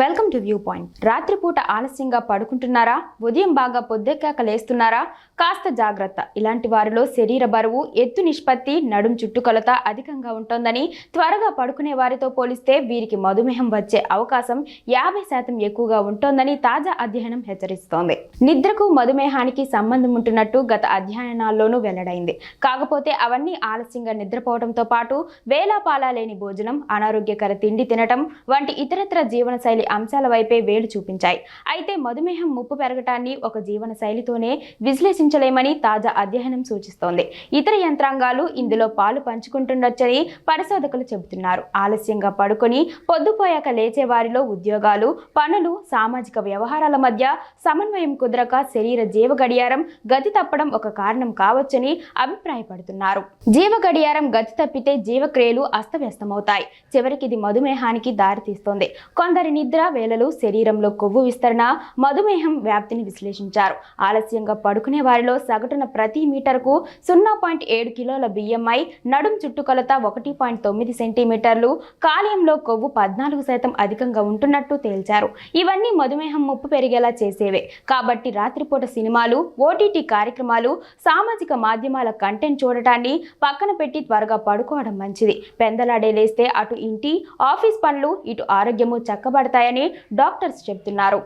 Welcome to view point. రాత్రిపూట ఆలస్యంగా పడుకుంటున్నారా? ఉదయం బాగా పొద్దెక్కాక లేస్తున్నారా? కాస్త జాగ్రత్త. ఇలాంటి వారిలో శరీర బరువు ఎత్తు నిష్పత్తి నడుం చుట్టుకొలత అధికంగా ఉంటోందని త్వరగా పడుకునే వారితో పోలిస్తే వీరికి మధుమేహం వచ్చే అవకాశం యాభై శాతం ఎక్కువగా ఉంటోందని తాజా అధ్యయనం హెచ్చరిస్తోంది. నిద్రకు మధుమేహానికి సంబంధం ఉంటున్నట్టు గత అధ్యయనాల్లోనూ వెల్లడైంది. కాకపోతే అవన్నీ ఆలస్యంగా నిద్రపోవడంతో పాటు వేలాపాలా లేని భోజనం అనారోగ్యకర తిండి తినటం వంటి ఇతరత్ర జీవనశైలి అంశాల వైపే వేలు చూపించాయి. అయితే మధుమేహం ముప్పు పెరగటాన్ని ఒక జీవన శైలితోనే విశ్లేషించలేమని తాజా అధ్యయనం సూచిస్తోంది. ఇతర యంత్రాంగాలు ఇందులో పాలు పంచుకుంటుండొచ్చని పరిశోధకులు చెబుతున్నారు. ఆలస్యంగా పడుకొని పొద్దుపోయాక లేచే వారిలో ఉద్యోగాలు పనులు సామాజిక వ్యవహారాల మధ్య సమన్వయం కుదరక శరీర జీవ గడియారం గతి తప్పడం ఒక కారణం కావచ్చని అభిప్రాయపడుతున్నారు. జీవ గడియారం గతి తప్పితే జీవక్రియలు అస్తవ్యస్తమవుతాయి. చివరికి ఇది మధుమేహానికి దారితీస్తుంది. కొందరిని నిద్ర వేళలు శరీరంలో కొవ్వు విస్తరణ మధుమేహం వ్యాప్తిని విశ్లేషించారు. ఆలస్యంగా పడుకునే వారిలో సగటున ప్రతి మీటర్కు సున్నా పాయింట్ ఏడు కిలోల బియ్యంఐ నడుం చుట్టుకొలత ఒకటి పాయింట్ తొమ్మిది సెంటీమీటర్లు కాలేయంలో కొవ్వు పద్నాలుగు శాతం అధికంగా ఉంటున్నట్టు తేల్చారు. ఇవన్నీ మధుమేహం ముప్పు పెరిగేలా చేసేవే. కాబట్టి రాత్రిపూట సినిమాలు ఓటీటీ కార్యక్రమాలు సామాజిక మాధ్యమాల కంటెంట్ చూడటాన్ని పక్కన పెట్టి త్వరగా పడుకోవడం మంచిది. పెందలాడే లేస్తే అటు ఇంటి ఆఫీస్ పనులు ఇటు ఆరోగ్యము చక్కబడతాయి. ఉంటాయని డాక్టర్స్ చెబుతున్నారు.